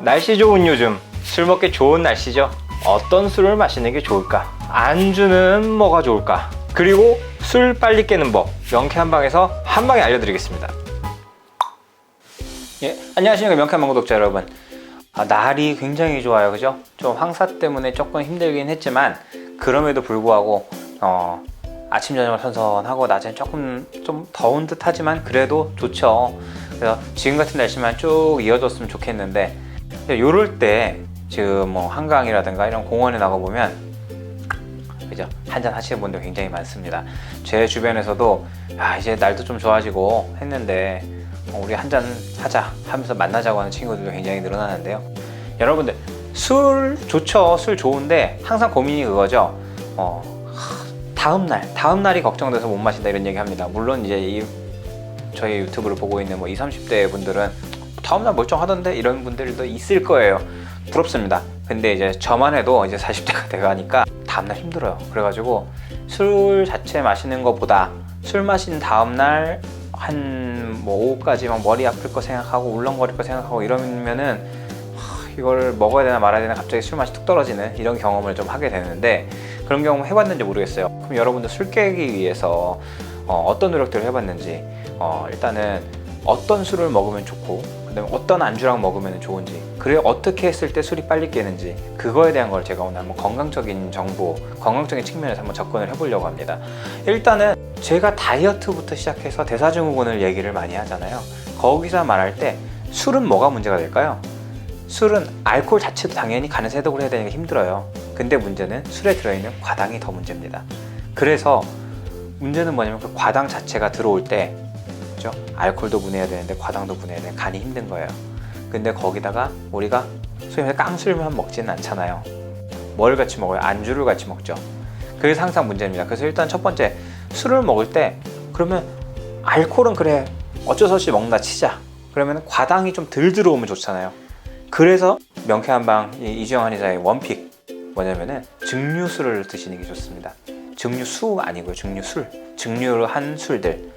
날씨 좋은 요즘 술 먹기 좋은 날씨죠. 어떤 술을 마시는 게 좋을까? 안주는 뭐가 좋을까? 그리고 술 빨리 깨는 법 명쾌 한방에서 한방에 알려드리겠습니다. 예, 안녕하십니까 명쾌 한방 구독자 여러분. 아, 날이 굉장히 좋아요, 그죠? 좀 황사 때문에 조금 힘들긴 했지만 그럼에도 불구하고 어, 아침 저녁을 선선하고 낮엔 조금 좀 더운 듯 하지만 그래도 좋죠. 그래서 지금 같은 날씨만 쭉 이어졌으면 좋겠는데 요럴 때 지금 뭐 한강이라든가 이런 공원에 나가 보면 그죠 한잔 하시는 분들 굉장히 많습니다. 제 주변에서도 아 이제 날도 좀 좋아지고 했는데 어, 우리 한잔 하자 하면서 만나자고 하는 친구들도 굉장히 늘어나는데요. 여러분들 술 좋죠 술 좋은데 항상 고민이 그거죠. 어, 다음 날 다음 날이 걱정돼서 못 마신다 이런 얘기 합니다. 물론 이제 이 저희 유튜브를 보고 있는 뭐 20, 30대 분들은 다음날 멀쩡하던데 이런 분들도 있을 거예요. 부럽습니다. 근데 이제 저만 해도 이제 40대가 돼가니까 다음날 힘들어요. 그래가지고 술 자체 마시는 것보다 술 마신 다음날 한 뭐 오후까지 막 머리 아플 거 생각하고 울렁거릴 거 생각하고 이러면은 하, 이걸 먹어야 되나 말아야 되나 갑자기 술 맛이 뚝 떨어지는 이런 경험을 좀 하게 되는데 그런 경험 해봤는지 모르겠어요. 그럼 여러분들 술 깨기 위해서 어, 떤 노력들을 해봤는지 어, 일단은 어떤 술을 먹으면 좋고 그다음에 어떤 안주랑 먹으면 좋은지 그리고 어떻게 했을 때 술이 빨리 깨는지 그거에 대한 걸 제가 오늘 한번 건강적인 정보 건강적인 측면에서 한번 접근을 해보려고 합니다. 일단은 제가 다이어트부터 시작해서 대사증후군을 얘기를 많이 하잖아요. 거기서 말할 때 술은 뭐가 문제가 될까요? 술은 알코올 자체도 당연히 간에서 해독을 해야 되니까 힘들어요. 근데 문제는 술에 들어있는 과당이 더 문제입니다. 그래서 문제는 뭐냐면 그 과당 자체가 들어올 때 그죠? 알코올도 분해해야 되는데 과당도 분해해야 되는 간이 힘든 거예요. 근데 거기다가 우리가 소위 말해 깡술만 먹지는 않잖아요. 뭘 같이 먹어요? 안주를 같이 먹죠. 그래서 항상 문제입니다. 그래서 일단 첫 번째 술을 먹을 때 그러면 알코올은 그래 어쩔 수 없이 먹는다 치자. 그러면 과당이 좀 덜 들어오면 좋잖아요. 그래서 명쾌한방 이주영 한의사의 원픽 뭐냐면은 증류술을 드시는 게 좋습니다. 증류수 아니고요. 증류술. 증류를 한 술들.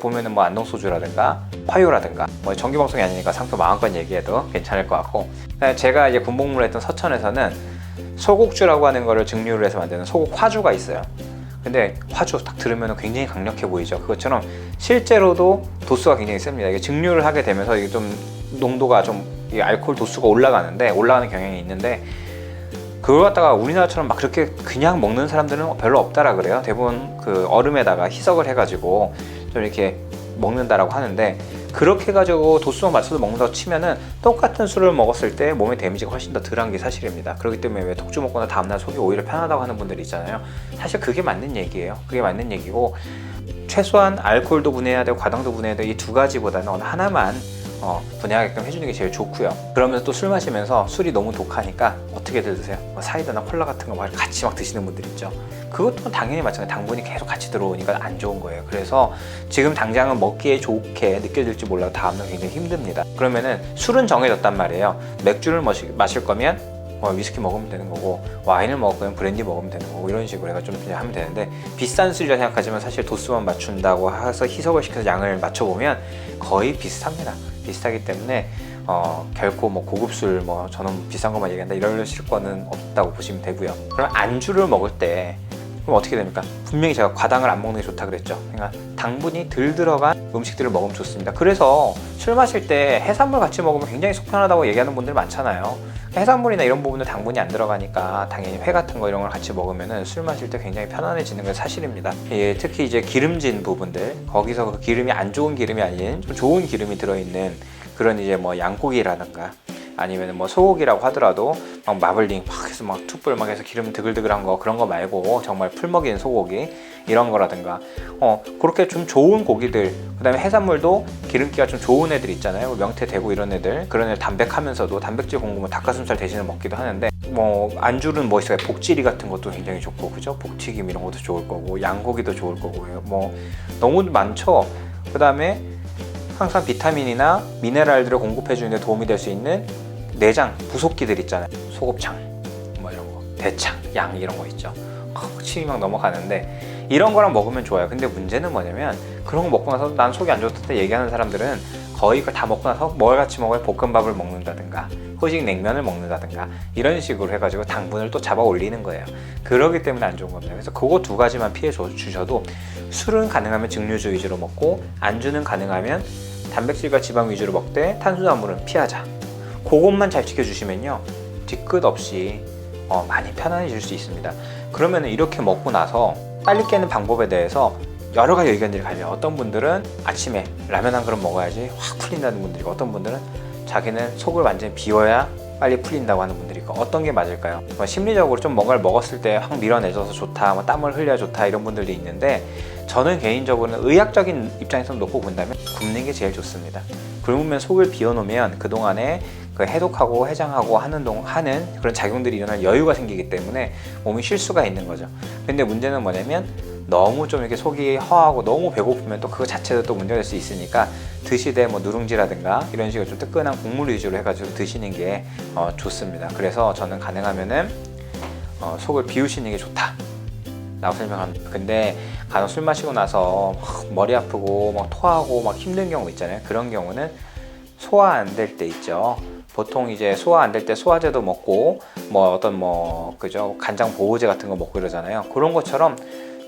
보면은 뭐 안동 소주라든가 화요라든가 뭐 정기방송이 아니니까 상표 마음껏 얘기해도 괜찮을 것 같고 제가 이제 군복무를 했던 서천에서는 소곡주라고 하는 거를 증류를 해서 만드는 소곡 화주가 있어요. 근데 화주 딱 들으면 굉장히 강력해 보이죠. 그것처럼 실제로도 도수가 굉장히 셉니다. 이게 증류를 하게 되면서 이게 좀 농도가 좀 이 알코올 도수가 올라가는데 올라가는 경향이 있는데 그걸 갖다가 우리나라처럼 막 그렇게 그냥 먹는 사람들은 별로 없다라 그래요. 대부분 그 얼음에다가 희석을 해가지고 좀 이렇게 먹는다라고 하는데 그렇게 해가지고 도수만 맞춰서 먹는다고 치면은 똑같은 술을 먹었을 때 몸의 데미지가 훨씬 더 덜한 게 사실입니다. 그렇기 때문에 왜 독주 먹거나 다음날 속이 오히려 편하다고 하는 분들이 있잖아요. 사실 그게 맞는 얘기예요. 그게 맞는 얘기고 최소한 알코올도 분해해야 되고 과당도 분해해야 되고 이 두 가지보다는 어느 하나만 어, 분해하게끔 해주는 게 제일 좋고요. 그러면서 또 술 마시면서 술이 너무 독하니까 어떻게들 드세요? 뭐 사이다나 콜라 같은 거 막 같이 막 드시는 분들 있죠. 그것도 당연히 마찬가지 당분이 계속 같이 들어오니까 안 좋은 거예요. 그래서 지금 당장은 먹기에 좋게 느껴질지 몰라도 다음날 굉장히 힘듭니다. 그러면은 술은 정해졌단 말이에요. 맥주를 마실 거면 뭐 위스키 먹으면 되는 거고 와인을 먹으면 브랜디 먹으면 되는 거고 이런 식으로 해가 좀 하면 되는데 비싼 술이라 생각하지만 사실 도수만 맞춘다고 해서 희석을 시켜서 양을 맞춰보면 거의 비슷합니다. 비슷하기 때문에 어, 결코 뭐 고급 술, 뭐 저는 비싼 것만 얘기한다 이럴 거는 없다고 보시면 되고요. 그럼 안주를 먹을 때 그럼 어떻게 됩니까? 분명히 제가 과당을 안 먹는 게 좋다 그랬죠. 그러니까 당분이 덜 들어간 음식들을 먹으면 좋습니다. 그래서 술 마실 때 해산물 같이 먹으면 굉장히 속 편하다고 얘기하는 분들 많잖아요. 해산물이나 이런 부분은 당분이 안 들어가니까 당연히 회 같은 거 이런 걸 같이 먹으면 술 마실 때 굉장히 편안해지는 건 사실입니다. 예, 특히 이제 기름진 부분들 거기서 그 기름이 안 좋은 기름이 아닌 좀 좋은 기름이 들어있는 그런 이제 뭐 양고기라든가 아니면 뭐 소고기라고 하더라도 막 마블링 막 해서 막 툭불 막 해서 기름 드글드글한 거 그런 거 말고 정말 풀 먹인 소고기 이런 거라든가. 어 그렇게 좀 좋은 고기들 그다음에 해산물도 기름기가 좀 좋은 애들 있잖아요. 명태 대구 이런 애들. 그런 애들 담백하면서도 단백질 공급은 닭가슴살 대신에 먹기도 하는데 뭐 안주는 뭐 있어요? 복지리 같은 것도 굉장히 좋고 그죠? 복튀김 이런 것도 좋을 거고 양고기도 좋을 거고 요. 뭐 너무 많죠. 그 다음에 항상 비타민이나 미네랄들을 공급해 주는 데 도움이 될 수 있는 내장 부속기들 있잖아요 소곱창 뭐 이런 거 대창 양 이런 거 있죠 헉, 침이 막 넘어가는데 이런 거랑 먹으면 좋아요 근데 문제는 뭐냐면 그런 거 먹고 나서 난 속이 안때 얘기하는 사람들은 거의 그걸 다 먹고 나서 뭘 같이 먹어요 볶음밥을 먹는다든가 후식 냉면을 먹는다든가 이런 식으로 해가지고 당분을 또 잡아 올리는 거예요. 그러기 때문에 안 좋은 겁니다. 그래서 그거 두 가지만 피해 줘- 주셔도 술은 가능하면 증류주 위주로 먹고 안주는 가능하면 단백질과 지방 위주로 먹되 탄수화물은 피하자. 그것만 잘 지켜주시면요 뒤끝 없이 어, 많이 편안해질 수 있습니다. 그러면 이렇게 먹고 나서 빨리 깨는 방법에 대해서 여러 가지 의견들이 갈려요. 어떤 분들은 아침에 라면 한 그릇 먹어야지 확 풀린다는 분들이 있고 어떤 분들은 자기는 속을 완전히 비워야 빨리 풀린다고 하는 분들이 있고 어떤 게 맞을까요? 뭐 심리적으로 좀 뭔가를 먹었을 때 확 밀어내줘서 좋다, 뭐 땀을 흘려 좋다 이런 분들도 있는데 저는 개인적으로는 의학적인 입장에서 놓고 본다면 굶는 게 제일 좋습니다. 굶으면 속을 비워놓으면 그 동안에 그 해독하고 해장하고 하는 동 하는 그런 작용들이 일어날 여유가 생기기 때문에 몸이 쉴 수가 있는 거죠. 근데 문제는 뭐냐면 너무 좀 이렇게 속이 허하고 너무 배고프면 또 그거 자체도 또 문제가 될 수 있으니까 드시되 뭐 누룽지라든가 이런 식으로 좀 뜨끈한 국물 위주로 해가지고 드시는 게 어, 좋습니다. 그래서 저는 가능하면은 어, 속을 비우시는 게 좋다. 라고 설명합니다. 근데 간혹 술 마시고 나서 막 머리 아프고 막 토하고 막 힘든 경우 있잖아요. 그런 경우는 소화 안 될 때 있죠. 보통 이제 소화 안 될 때 소화제도 먹고 뭐 어떤 뭐 그죠 간장 보호제 같은 거 먹고 이러잖아요. 그런 것처럼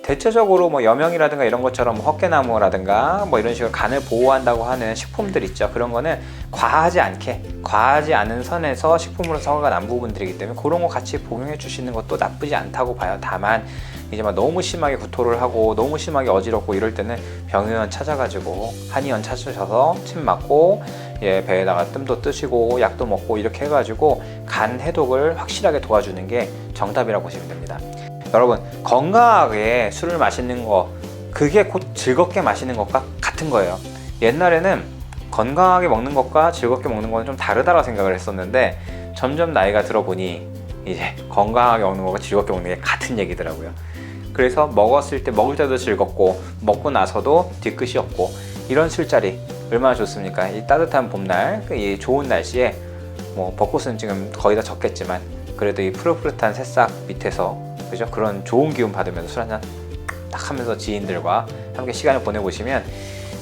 대체적으로 뭐 여명이라든가 이런 것처럼 뭐 헛개나무라든가 뭐 이런 식으로 간을 보호한다고 하는 식품들 있죠. 그런 거는 과하지 않게 과하지 않은 선에서 식품으로 성과가 난 부분들이기 때문에 그런 거 같이 복용해 주시는 것도 나쁘지 않다고 봐요. 다만 이제 막 너무 심하게 구토를 하고 너무 심하게 어지럽고 이럴 때는 병의원 찾아가지고 한의원 찾으셔서 침 맞고 예, 배에다가 뜸도 뜨시고 약도 먹고 이렇게 해가지고 간 해독을 확실하게 도와주는 게 정답이라고 보시면 됩니다. 여러분 건강하게 술을 마시는 거 그게 곧 즐겁게 마시는 것과 같은 거예요. 옛날에는 건강하게 먹는 것과 즐겁게 먹는 거는 좀 다르다고 생각을 했었는데 점점 나이가 들어보니 이제 건강하게 먹는 거가 즐겁게 먹는 게 같은 얘기더라고요. 그래서 먹었을 때 먹을 때도 즐겁고 먹고 나서도 뒤끝이 없고 이런 술자리 얼마나 좋습니까? 이 따뜻한 봄날 그이 좋은 날씨에 뭐 벚꽃은 지금 거의 다 졌겠지만 그래도 이 푸릇푸릇한 새싹 밑에서 그죠 그런 좋은 기운 받으면서 술 한잔 딱 하면서 지인들과 함께 시간을 보내보시면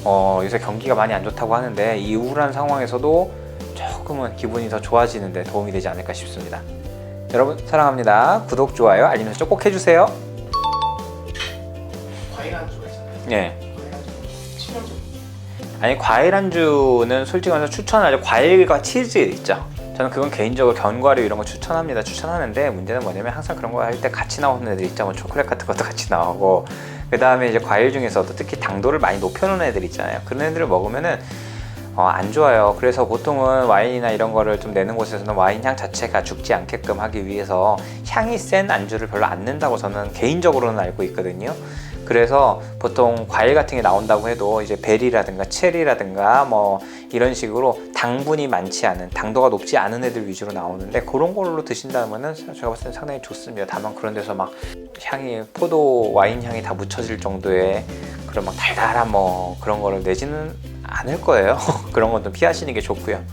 어, 요새 경기가 많이 안 좋다고 하는데 이 우울한 상황에서도 조금은 기분이 더 좋아지는데 도움이 되지 않을까 싶습니다. 여러분 사랑합니다. 구독 좋아요 알림 설정 꼭 해주세요. 예. 아니 과일 안주는 솔직히 말해서 추천하죠. 과일과 치즈 있죠. 저는 그건 개인적으로 견과류 이런 거 추천합니다. 추천하는데 문제는 뭐냐면 항상 그런 거 할 때 같이 나오는 애들 있죠. 뭐 초콜릿 같은 것도 같이 나오고 그 다음에 이제 과일 중에서도 특히 당도를 많이 높여놓은 애들 있잖아요. 그런 애들을 먹으면은 어, 안 좋아요. 그래서 보통은 와인이나 이런 거를 좀 내는 곳에서는 와인 향 자체가 죽지 않게끔 하기 위해서 향이 센 안주를 별로 안 낸다고 저는 개인적으로는 알고 있거든요. 그래서 보통 과일 같은 게 나온다고 해도 이제 베리라든가 체리라든가 뭐 이런 식으로 당분이 많지 않은 당도가 높지 않은 애들 위주로 나오는데 그런 걸로 드신다면은 제가 봤을 때 상당히 좋습니다. 다만 그런 데서 막 향이 포도 와인 향이 다 묻혀질 정도의 그런 막 달달한 뭐 그런 거를 내지는 않을 거예요. 그런 건 좀 피하시는 게 좋고요.